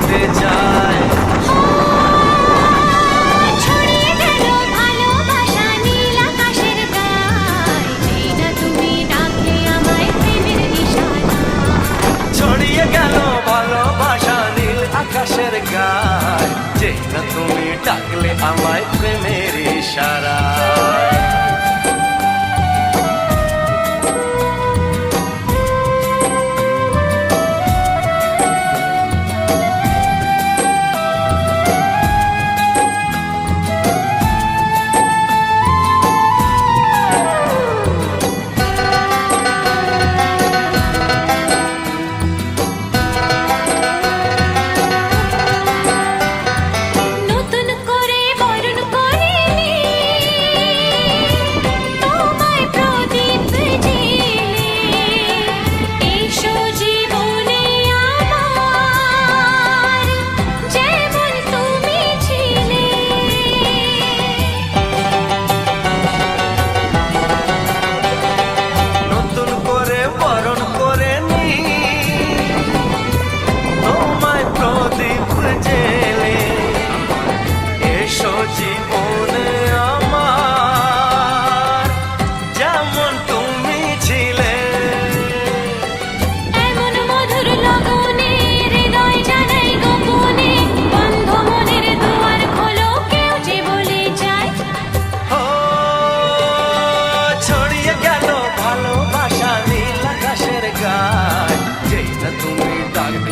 যেতে চায়। ছড়িয়ে গেল ভালোবাসা আকাশের গায়। যেটা তুমি ডাকলে আমায় প্রেমের ইশারা